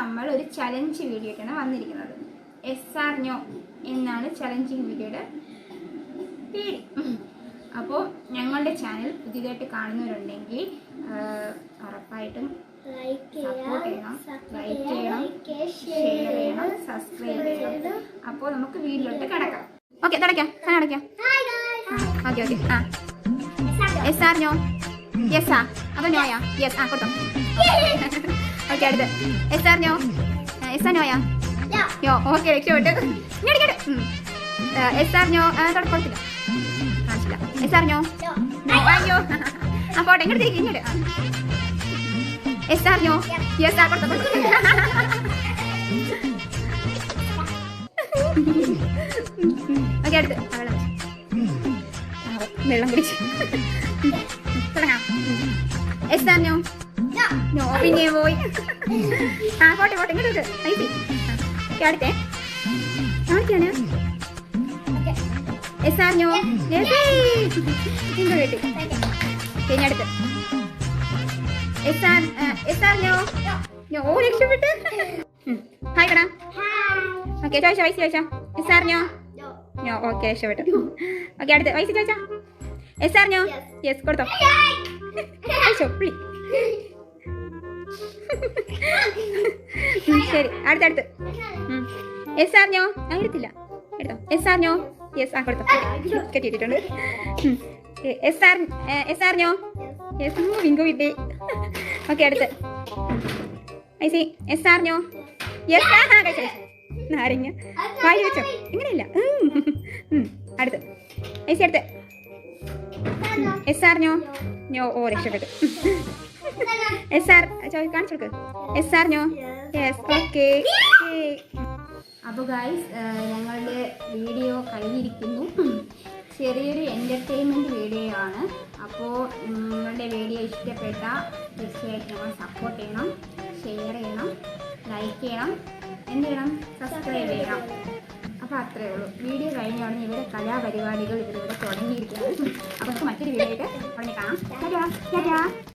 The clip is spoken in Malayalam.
നമ്മൾ ഒരു ചലഞ്ച് വീഡിയോ ആയിട്ടാണ് വന്നിരിക്കുന്നത്. എസ് ആർ ഞോ എന്നാണ് ചലഞ്ചിങ് വീഡിയോയുടെ പേര്. അപ്പോൾ ഞങ്ങളുടെ ചാനൽ പുതിയതായിട്ട് കാണുന്നവരുണ്ടെങ്കിൽ ഉറപ്പായിട്ടും സപ്പോർട്ട് ചെയ്യണം. ലൈക്ക് ചെയ്യണം ഷെയർ ചെയ്യണം സബ്സ്ക്രൈബ് ചെയ്യണം. അപ്പോൾ നമുക്ക് വീട്ടിലോട്ട് കിടക്കാം. ഓക്കെ തുടക്കാം ഞാൻ അടയ്ക്കാം. ഓക്കെ ഓക്കെ ആ എസ് ആർ ഞോ? യെസ് ആ. അപ്പോൾ നോയാ യെസ് ആ കൊടുത്തോ. ഓക്കെ അടുത്ത്. എസ് ആർ ഞോ എസ് ആർ നോയാ യോ ഓക്കെ രക്ഷപ്പെട്ടു ഇങ്ങോട്ട് എസ് ആർ ഞോ തൊട്ട് കൊടുത്തില്ല കാണിച്ചില്ല. എസ് ആർ ഞോ അയ്യോ. ആ പോട്ടെ ഇങ്ങോട്ട് തിരിക്ക് ഇങ്ങോട്ട് എസ് ആർ ഞോ യെസ് ആ കൊടുത്തോ ഓക്കെ അടുത്ത്. വെള്ളം വെള്ളം കുടിച്ചു. തുടങ്ങാം. എസ് ആർ ഞോ ഞോ പിന്നെ പോയി. ആ പോട്ടെ പോട്ടെ ഇങ്ങോട്ട് ആ, അടുത്തേ. കാണിക്കാണ് എസ് ആറിഞ്ഞോ ഇങ്ങോട്ട് പിന്നെ അടുത്ത്. എസ് ആർ എസ് ആർ ഞോ രക്ഷപ്പെട്ട്. ഹായ് കടാ. ഓക്കെ ചോദിച്ചോ വയസ്സ് ചോദിച്ചോ. എസ് ആറിഞ്ഞോ ഞോ ഓക്കെ രക്ഷപ്പെട്ടു. ഓക്കെ അടുത്ത്. വയസ്സ് ചോദിച്ചോ. എസ് ആറിഞ്ഞോ. യെസ് കൊടുത്തോ. അയ്യോ പുളി ഉം, ശരി. അടുത്തടുത്ത്. എസ് ആർ ഞോ ആ എടുത്തില്ല. എടുത്തോ. എസ് ആർ ഞോ യെസ് ആ കൊടുത്തോ. കെട്ടിയിട്ടുണ്ട് എസ് ആർ എസ് ആർ ഞോ യെസ് വിങ്കു വിട്ടി ഓക്കെ അടുത്ത്. ഐ സി എസ് ആർ ഞോ യെസ് ആ കഴിച്ചോ നാരങ്ങ. വായി വെച്ചോ. ഇങ്ങനെയില്ല. അടുത്ത്. ഐ സി അടുത്ത്. എസ് ആർ ഞോ ഞോ ഓ രക്ഷപ്പെട്ടു. എസ് ആർ കാണിച്ചു എസ് ആർ ഞോ യെസ് ഓക്കെ അപ്പോൾ ഗായ്സ് ഞങ്ങളുടെ വീഡിയോ കഴിഞ്ഞിരിക്കുന്നു. ചെറിയൊരു എന്റർടൈൻമെന്റ് വീഡിയോ ആണ്. അപ്പോൾ നിങ്ങളുടെ വീഡിയോ ഇഷ്ടപ്പെട്ട തീർച്ചയായിട്ടും നമ്മൾ സപ്പോർട്ട് ചെയ്യണം ഷെയർ ചെയ്യണം ലൈക്ക് ചെയ്യണം. എന്ത് ചെയ്യണം? സബ്സ്ക്രൈബ് ചെയ്യണം. അപ്പോൾ അത്രയേ ഉള്ളൂ. വീഡിയോ കഴിഞ്ഞാണ് ഇവിടെ കലാപരിപാടികൾ ഇവരിവിടെ തുടങ്ങിയിരിക്കുന്നത്. അപ്പോൾ നമുക്ക് മറ്റൊരു വീഡിയോ ആയിട്ട് ഉടനെ കാണാം.